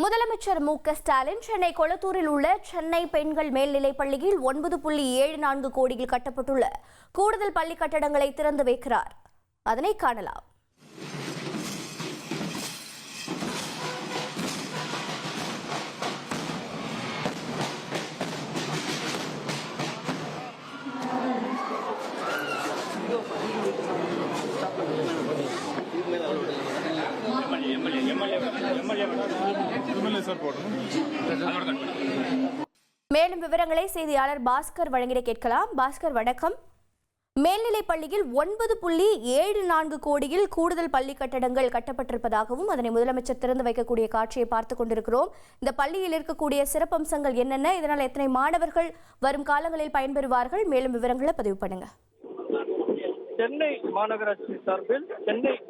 முதலமைச்சர் மு க ஸ்டாலின் சென்னை கொளத்தூரில் உள்ள சென்னை பெண்கள் மேல்நிலைப் பள்ளியில் ஒன்பது புள்ளி ஏழு நான்கு கோடியில் கட்டப்பட்டுள்ள கூடுதல் பள்ளி கட்டடங்களை திறந்து வைக்கிறார். அதனை காணலாம். சார் போடணும். மேலும் விவரங்களை செய்தியாளர் பாஸ்கர் வழங்கிட கேட்கலாம். பாஸ்கர் வணக்கம். மேல்நிலைப் பள்ளியில் ஒன்பது புள்ளி ஏழு நான்கு கோடியில் கூடுதல் பள்ளி கட்டடங்கள் கட்டப்பட்டிருப்பதாகவும் அதனை முதலமைச்சர் திறந்து வைக்கக்கூடிய காட்சியை பார்த்துக் கொண்டிருக்கிறோம். இந்த பள்ளியில் இருக்கக்கூடிய சிறப்பம்சங்கள் என்னென்ன? இதனால் எத்தனை மாணவர்கள் வரும் காலங்களில் பயன்பெறுவார்கள்? மேலும் விவரங்களை பதிவு பண்ணுங்க. சென்னை மாநகராட்சி சார்பில் சென்னை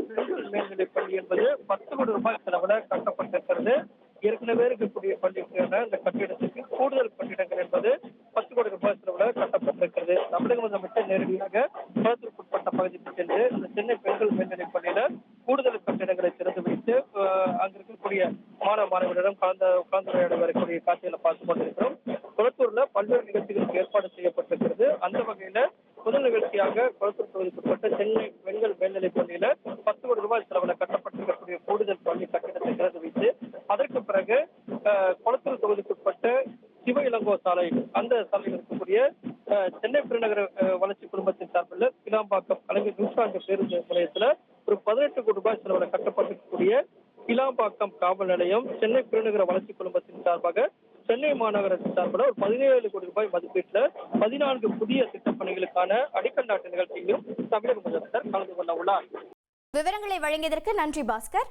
மேல்நிலைப் பள்ளி என்பது பத்து கோடி ரூபாய் செலவுல கட்டப்பட்டிருக்கிறது. ஏற்கனவே இருக்கக்கூடிய பள்ளிக்கான இந்த கட்டிடத்துக்கு கூடுதல் கட்டிடங்கள் என்பது பத்து கோடி ரூபாய் செலவுல கட்டப்பட்டிருக்கிறது. தமிழக முதலமைச்சர் நேரடியாக குளத்திற்குட்பட்ட பகுதிக்கு சென்று இந்த சென்னை பெண்கள் மேல்நிலைப் பள்ளியில கூடுதல் கட்டிடங்களை திறந்து வைத்து அஹ், அங்க இருக்கக்கூடிய மாணவ மாணவர்களிடம் கலந்த கலந்துரையாட வரக்கூடிய காட்சிகளை பார்த்து கொண்டிருக்கிறோம். குளத்தூர்ல பல்வேறு நிகழ்ச்சிகளுக்கு ஏற்பாடு செய்யப்பட்டிருக்கிறது. அந்த வகையில முதல் நிகழ்ச்சியாக குளத்தூர் தொகுதிக்குட்பட்ட சென்னை பெண்கள் மேல்நிலைப் பள்ளியில பத்து கோடி ரூபாய் செலவுல கட்டப்பட்டிருக்கக்கூடிய கூடுதல் பள்ளி கட்டிடத்தை திறந்து வைத்து அதற்கு பிறகு அஹ், குளத்தூர் தொகுதிக்குட்பட்ட சிவ இளங்கோ சாலை அந்த சாலையில் இருக்கக்கூடிய சென்னை பெருநகர வளர்ச்சி குடும்பத்தின் சார்பில் கிளாம்பாக்கம் கலைஞர் நூற்றாண்டு பேருந்து நிலையத்துல ஒரு பதினெட்டு கோடி ரூபாய் செலவில் கட்டப்பட்டிருக்கக்கூடிய கிளாம்பாக்கம் காவல் நிலையம் சென்னை பெருநகர வளர்ச்சி குடும்பத்தின் சார்பாக சென்னை மாநகரத்தின் சார்பில் ஒரு பதினேழு கோடி ரூபாய் மதிப்பீட்டில் பதினான்கு புதிய திட்டப்பணிகளுக்கான அடிக்கல் நாட்டு நிகழ்ச்சியிலும் தமிழக முதலமைச்சர் கலந்து கொள்ள உள்ளார். விவரங்களை வழங்கியதற்கு நன்றி பாஸ்கர்.